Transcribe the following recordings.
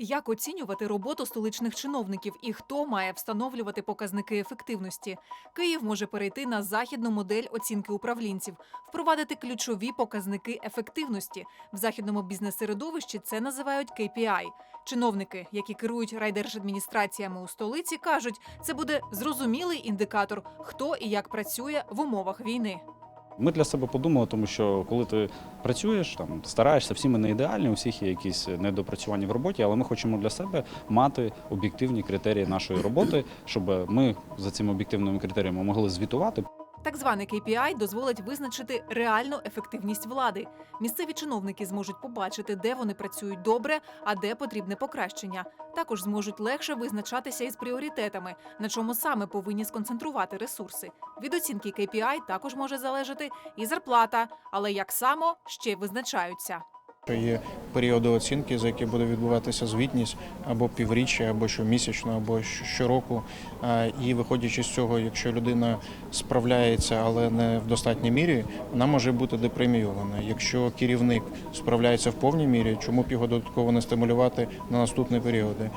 Як оцінювати роботу столичних чиновників і хто має встановлювати показники ефективності? Київ може перейти на західну модель оцінки управлінців, впровадити ключові показники ефективності. В західному бізнес-середовищі це називають KPI. Чиновники, які керують райдержадміністраціями у столиці, кажуть, це буде зрозумілий індикатор, хто і як працює в умовах війни. Ми для себе подумали, тому що коли ти працюєш, там стараєшся, всі ми не ідеальні, у всіх є якісь недопрацювання в роботі, але ми хочемо для себе мати об'єктивні критерії нашої роботи, щоб ми за цими об'єктивними критеріями могли звітувати. Так званий KPI дозволить визначити реальну ефективність влади. Місцеві чиновники зможуть побачити, де вони працюють добре, а де потрібне покращення. Також зможуть легше визначатися із пріоритетами, на чому саме повинні сконцентрувати ресурси. Від оцінки KPI також може залежати і зарплата, але як само ще й визначаються. Що є періоди оцінки, за які буде відбуватися звітність або півріччя, або щомісячно, або щороку. І виходячи з цього, якщо людина справляється, але не в достатній мірі, вона може бути депремійована. Якщо керівник справляється в повній мірі, чому б його додатково не стимулювати на наступні періоди?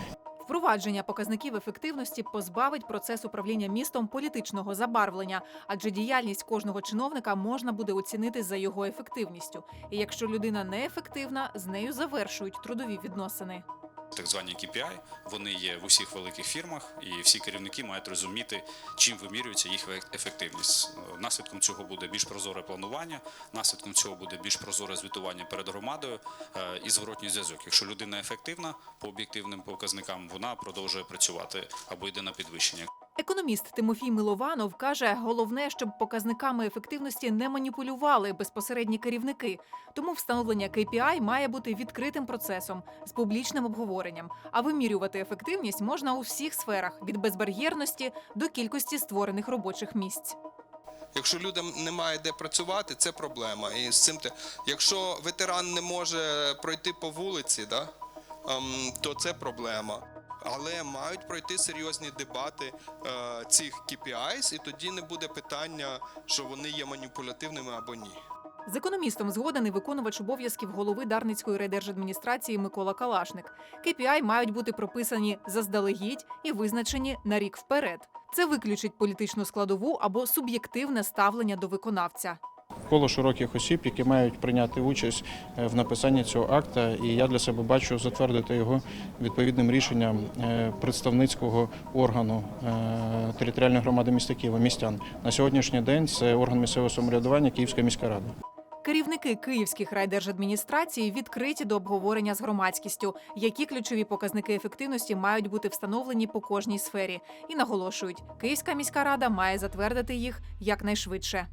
Впровадження показників ефективності позбавить процес управління містом політичного забарвлення, адже діяльність кожного чиновника можна буде оцінити за його ефективністю. І якщо людина неефективна, з нею завершують трудові відносини. Так звані KPI, вони є в усіх великих фірмах, і всі керівники мають розуміти, чим вимірюється їх ефективність. Наслідком цього буде більш прозоре планування, наслідком цього буде більш прозоре звітування перед громадою е, і зворотній зв'язок. Якщо людина ефективна по об'єктивним показникам, вона продовжує працювати або йде на підвищення. Економіст Тимофій Милованов каже, головне, щоб показниками ефективності не маніпулювали безпосередні керівники. Тому встановлення KPI має бути відкритим процесом з публічним обговоренням. А вимірювати ефективність можна у всіх сферах від безбар'єрності до кількості створених робочих місць. Якщо людям немає де працювати, це проблема. І з цим те, якщо ветеран не може пройти по вулиці, да, ем, то це проблема. Але мають пройти серйозні дебати е, цих KPIs, і тоді не буде питання, що вони є маніпулятивними або ні. З економістом згоден виконувач обов'язків голови Дарницької райдержадміністрації Микола Калашник. KPI мають бути прописані заздалегідь і визначені на рік вперед. Це виключить політичну складову або суб'єктивне ставлення до виконавця. Коло широких осіб, які мають прийняти участь е, в написанні цього акта, і я для себе бачу затвердити його відповідним рішенням е, представницького органу е, територіальної громади міста Києва, містян. На сьогоднішній день це орган місцевого самоврядування Київська міська рада. Керівники київських райдержадміністрацій відкриті до обговорення з громадськістю, які ключові показники ефективності мають бути встановлені по кожній сфері. І наголошують, Київська міська рада має затвердити їх якнайшвидше.